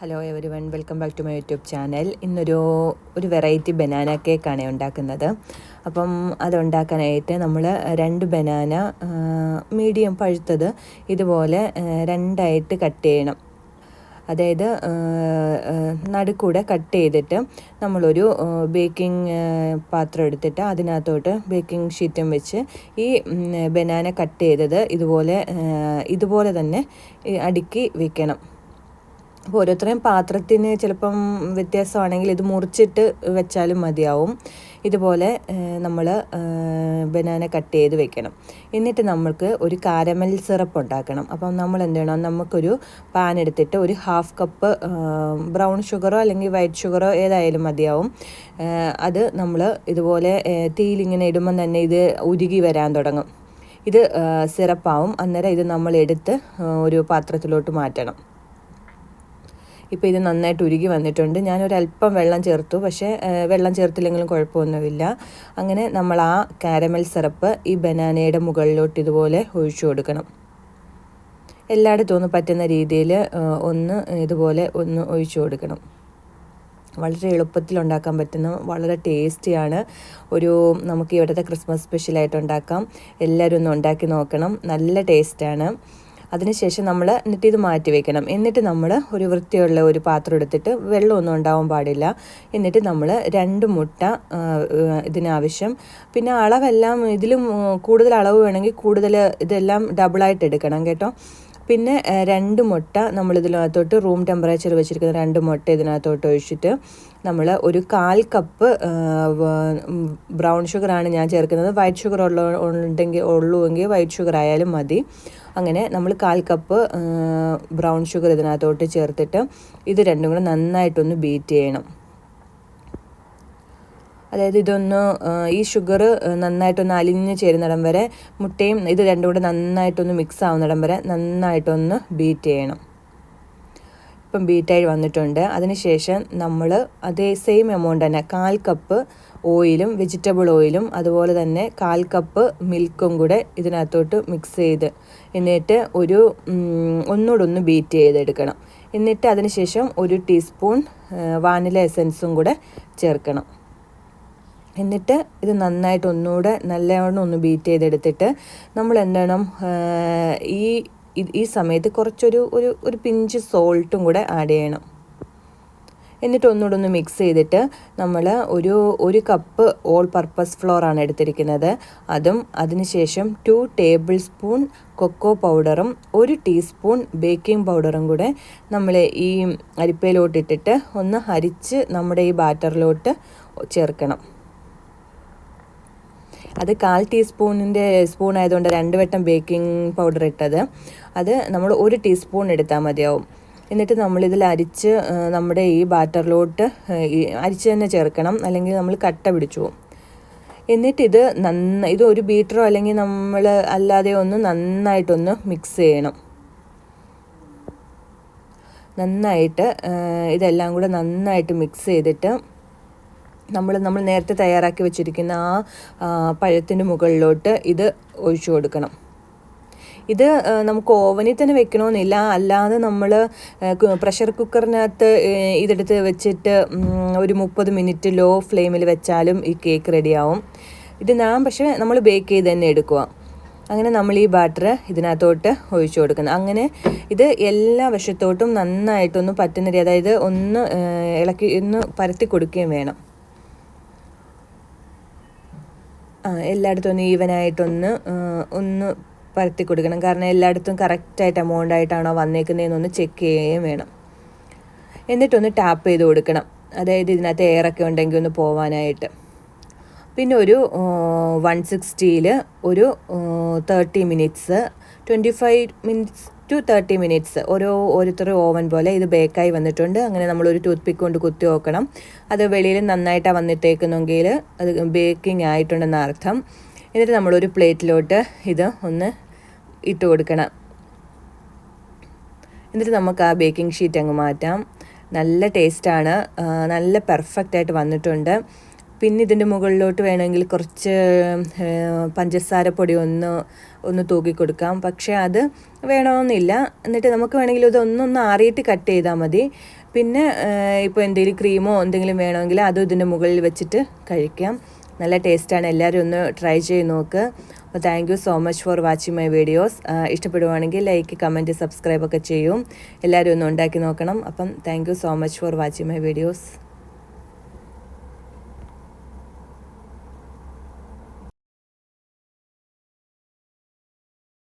Hello everyone welcome back to my YouTube channel ഇന്നൊരു ഒരു variety banana കേക്കാണ് ഉണ്ടാക്കുന്നത്. അപ്പം അത് ഉണ്ടാക്കാനായിട്ട് നമ്മൾ രണ്ട് ബനാന മീഡിയം പഴുത്തത് ഇതുപോലെ രണ്ടായിട്ട് കട്ട് ചെയ്യണം. അതായത് നടുക്കൂടെ കട്ട് ചെയ്തിട്ട് നമ്മളൊരു ബേക്കിംഗ് പാത്രം എടുത്തിട്ട് അതിനകത്തോട്ട് ബേക്കിംഗ് ഷീറ്റും വെച്ച് ഈ ബനാന കട്ട് ചെയ്തത് ഇതുപോലെ ഇതുപോലെ തന്നെ അടുക്കി വെക്കണം. ഓരോരുത്തരെയും പാത്രത്തിന് ചിലപ്പം വ്യത്യാസമാണെങ്കിൽ ഇത് മുറിച്ചിട്ട് വെച്ചാലും മതിയാവും. ഇതുപോലെ നമ്മൾ ബനാന കട്ട് ചെയ്ത് വെക്കണം. എന്നിട്ട് നമ്മൾക്ക് ഒരു കാരമൽ സിറപ്പ് ഉണ്ടാക്കണം. അപ്പം നമ്മൾ എന്ത് ചെയ്യണം? നമുക്കൊരു പാൻ എടുത്തിട്ട് ഒരു ഹാഫ് കപ്പ് ബ്രൗൺ ഷുഗറോ അല്ലെങ്കിൽ വൈറ്റ് ഷുഗറോ ഏതായാലും മതിയാവും. അത് നമ്മൾ ഇതുപോലെ തീയിലിങ്ങനെ ഇടുമ്പം തന്നെ ഇത് ഉരുകി വരാൻ തുടങ്ങും. ഇത് സിറപ്പാവും. അന്നേരം ഇത് നമ്മൾ എടുത്ത് ഒരു പാത്രത്തിലോട്ട് മാറ്റണം. ഇപ്പോൾ ഇത് നന്നായിട്ട് ഉരുകി വന്നിട്ടുണ്ട്. ഞാനൊരല്പം വെള്ളം ചേർത്തു. പക്ഷേ വെള്ളം ചേർത്തില്ലെങ്കിലും കുഴപ്പമൊന്നുമില്ല. അങ്ങനെ നമ്മൾ ആ കാരമൽ സിറപ്പ് ഈ ബനാനയുടെ മുകളിലോട്ട് ഇതുപോലെ ഒഴിച്ചു കൊടുക്കണം. എല്ലായിടത്തും ഒന്ന് പറ്റുന്ന രീതിയിൽ ഒന്ന് ഇതുപോലെ ഒന്ന് ഒഴിച്ചു കൊടുക്കണം. വളരെ എളുപ്പത്തിൽ ഉണ്ടാക്കാൻ പറ്റുന്ന വളരെ ടേസ്റ്റിയാണ്. ഒരു നമുക്ക് ഇവിടുത്തെ ക്രിസ്മസ് സ്പെഷ്യലായിട്ട് ഉണ്ടാക്കാം. എല്ലാവരും ഒന്ന് ഉണ്ടാക്കി നോക്കണം. നല്ല ടേസ്റ്റാണ്. അതിനുശേഷം നമ്മൾ എന്നിട്ട് ഇത് മാറ്റി വെക്കണം. എന്നിട്ട് നമ്മൾ ഒരു വൃത്തിയുള്ള ഒരു പാത്രം എടുത്തിട്ട് വെള്ളമൊന്നും ഉണ്ടാവാൻ പാടില്ല. എന്നിട്ട് നമ്മൾ രണ്ട് മുട്ട ഇതിനാവശ്യം. പിന്നെ അളവെല്ലാം ഇതിലും കൂടുതൽ അളവ് വേണമെങ്കിൽ കൂടുതൽ ഇതെല്ലാം ഡബിളായിട്ട് എടുക്കണം കേട്ടോ. പിന്നെ രണ്ട് മുട്ട നമ്മൾ ഇതിനകത്തോട്ട് റൂം ടെമ്പറേച്ചർ വെച്ചിരിക്കുന്ന രണ്ട് മുട്ട ഇതിനകത്തോട്ട് ഒഴിച്ചിട്ട് നമ്മൾ ഒരു കാൽ കപ്പ് ബ്രൗൺ ഷുഗറാണ് ഞാൻ ചേർക്കുന്നത്. വൈറ്റ് ഷുഗർ ഉള്ള ഉണ്ടെങ്കിൽ ഉള്ളുവെങ്കിൽ വൈറ്റ് ഷുഗർ ആയാലും മതി. അങ്ങനെ നമ്മൾ കാൽ കപ്പ് ബ്രൗൺ ഷുഗർ ഇതിനകത്തോട്ട് ചേർത്തിട്ട് ഇത് രണ്ടും കൂടെ നന്നായിട്ടൊന്ന് ബീറ്റ് ചെയ്യണം. അതായത് ഇതൊന്ന് ഈ ഷുഗർ നന്നായിട്ടൊന്ന് അലിഞ്ഞ് ചേരുന്നിടം വരെ മുട്ടയും ഇത് രണ്ടും കൂടെ നന്നായിട്ടൊന്ന് മിക്സ് ആവുന്നിടം വരെ നന്നായിട്ടൊന്ന് ബീറ്റ് ചെയ്യണം. ഇപ്പം ബീറ്റായി വന്നിട്ടുണ്ട്. അതിനുശേഷം നമ്മൾ അതേ സെയിം എമൗണ്ട് തന്നെ കാൽ കപ്പ് ഓയിലും വെജിറ്റബിൾ ഓയിലും അതുപോലെ തന്നെ കാൽ കപ്പ് മിൽക്കും കൂടെ ഇതിനകത്തോട്ട് മിക്സ് ചെയ്ത് എന്നിട്ട് ഒരു ഒന്നോടൊന്ന് ബീറ്റ് ചെയ്തെടുക്കണം. എന്നിട്ട് അതിനുശേഷം ഒരു ടീസ്പൂൺ വാനില എസൻസും കൂടെ ചേർക്കണം. എന്നിട്ട് ഇത് നന്നായിട്ട് ഒന്നുകൂടെ നല്ലവണ്ണം ഒന്ന് ബീറ്റ് ചെയ്തെടുത്തിട്ട് നമ്മൾ എന്താണ് ഈ ഈ സമയത്ത് കുറച്ചൊരു ഒരു ഒരു പിഞ്ച് സോൾട്ടും കൂടെ ആഡ് ചെയ്യണം. എന്നിട്ട് ഒന്നുകൂടെ ഒന്ന് മിക്സ് ചെയ്തിട്ട് നമ്മൾ ഒരു ഒരു കപ്പ് ഓൾ പർപ്പസ് ആണ് എടുത്തിരിക്കുന്നത്. അതും അതിനുശേഷം ടു ടേബിൾ സ്പൂൺ കൊക്കോ പൗഡറും ഒരു ടീസ്പൂൺ ബേക്കിംഗ് പൗഡറും കൂടെ നമ്മൾ ഈ അരിപ്പയിലോട്ട് ഇട്ടിട്ട് ഒന്ന് അരിച്ച് നമ്മുടെ ഈ ബാറ്ററിലോട്ട് ചേർക്കണം. അത് കാൽ ടീസ്പൂണിന്റെ സ്പൂൺ ആയതുകൊണ്ട് രണ്ട് വട്ടം ബേക്കിംഗ് പൗഡർ ഇട്ടത്. അത് നമ്മൾ ഒരു ടീസ്പൂൺ എടുത്താൽ മതിയാവും. എന്നിട്ട് നമ്മളിതിൽ അരിച്ച് നമ്മുടെ ഈ ബാറ്ററിലോട്ട് അരിച്ച് തന്നെ ചേർക്കണം. അല്ലെങ്കിൽ നമ്മൾ കട്ട പിടിച്ചു പോകും. എന്നിട്ടിത് നന്ന ഇത് ഒരു ബീറ്ററോ അല്ലെങ്കിൽ നമ്മൾ അല്ലാതെ ഒന്ന് നന്നായിട്ടൊന്ന് മിക്സ് ചെയ്യണം. നന്നായിട്ട് ഇതെല്ലാം കൂടെ നന്നായിട്ട് മിക്സ് ചെയ്തിട്ട് നമ്മൾ നമ്മൾ നേരത്തെ തയ്യാറാക്കി വെച്ചിരിക്കുന്ന ആ പഴത്തിന് മുകളിലോട്ട് ഇത് ഒഴിച്ചു കൊടുക്കണം. ഇത് നമുക്ക് ഓവനിൽ തന്നെ വെക്കണമെന്നില്ല. അല്ലാതെ നമ്മൾ പ്രഷർ കുക്കറിനകത്ത് ഇതെടുത്ത് വെച്ചിട്ട് ഒരു മുപ്പത് മിനിറ്റ് ലോ ഫ്ലെയിമിൽ വെച്ചാലും ഈ കേക്ക് റെഡിയാവും. ഇത് ഞാൻ പക്ഷേ നമ്മൾ ബേക്ക് ചെയ്ത് തന്നെ എടുക്കുക. അങ്ങനെ നമ്മൾ ഈ ബാറ്റർ ഇതിനകത്തോട്ട് ഒഴിച്ചു കൊടുക്കണം അങ്ങനെ ഇത് എല്ലാ വശത്തോട്ടും നന്നായിട്ടൊന്ന് പറ്റുന്ന രീതി അതായത് ഒന്ന് ഇളക്കി ഒന്ന് പരത്തി കൊടുക്കുകയും വേണം ആ എല്ലായിടത്തും ഒന്ന് ഈവനായിട്ടൊന്ന് ഒന്ന് പരത്തി കൊടുക്കണം. കാരണം എല്ലായിടത്തും കറക്റ്റായിട്ട് എമൗണ്ട് ആയിട്ടാണോ വന്നേക്കുന്നതെന്നൊന്ന് ചെക്ക് ചെയ്യുകയും വേണം. എന്നിട്ടൊന്ന് ടാപ്പ് ചെയ്ത് കൊടുക്കണം. അതായത് ഇതിനകത്ത് എയറൊക്കെ ഉണ്ടെങ്കിൽ ഒന്ന് പോവാനായിട്ട്. പിന്നെ ഒരു വൺ സിക്സ്റ്റിയിൽ ഒരു thirty minutes twenty five minutes to thirty minutes ഓരോ ഓരോരുത്തരും ഓവൻ പോലെ ഇത് ബേക്കായി വന്നിട്ടുണ്ട്. അങ്ങനെ നമ്മളൊരു ടൂത്ത് പിക്ക് കൊണ്ട് കുത്തി നോക്കണം. അത് വെളിയിൽ നന്നായിട്ടാണ് വന്നിട്ടേക്കുന്നെങ്കിൽ അത് ബേക്കിംഗ് ആയിട്ടുണ്ടെന്ന അർത്ഥം. എന്നിട്ട് നമ്മളൊരു പ്ലേറ്റിലോട്ട് ഇത് ഒന്ന് ഇട്ട് കൊടുക്കണം. എന്നിട്ട് നമുക്ക് ആ ബേക്കിംഗ് ഷീറ്റ് അങ്ങ് മാറ്റാം. നല്ല ടേസ്റ്റാണ് നല്ല പെർഫെക്റ്റ് ആയിട്ട് വന്നിട്ടുണ്ട്. പിന്നെ ഇതിന്റെ മുകളിലോട്ട് വേണമെങ്കിൽ കുറച്ച് പഞ്ചസാര പൊടി ഒന്ന് ഒന്ന് തൂക്കി കൊടുക്കാം. പക്ഷേ അത് വേണമെന്നില്ല. എന്നിട്ട് നമുക്ക് വേണമെങ്കിൽ ഇതൊന്നൊന്ന് ആറിയിട്ട് കട്ട് ചെയ്താൽ മതി. പിന്നെ ഇപ്പോൾ എന്തെങ്കിലും ക്രീമോ എന്തെങ്കിലും വേണമെങ്കിൽ അതും ഇതിന്റെ മുകളിൽ വെച്ചിട്ട് കഴിക്കാം. നല്ല ടേസ്റ്റാണ്. എല്ലാവരും ഒന്ന് ട്രൈ ചെയ്ത് നോക്ക്. അപ്പോൾ thank you so much for watching my videos ഇഷ്ടപ്പെടുവാണെങ്കിൽ ലൈക്ക് കമന്റ് സബ്സ്ക്രൈബ് ഒക്കെ ചെയ്യും. എല്ലാവരും ഒന്ന് ഉണ്ടാക്കി നോക്കണം. അപ്പം thank you so much for watching my videos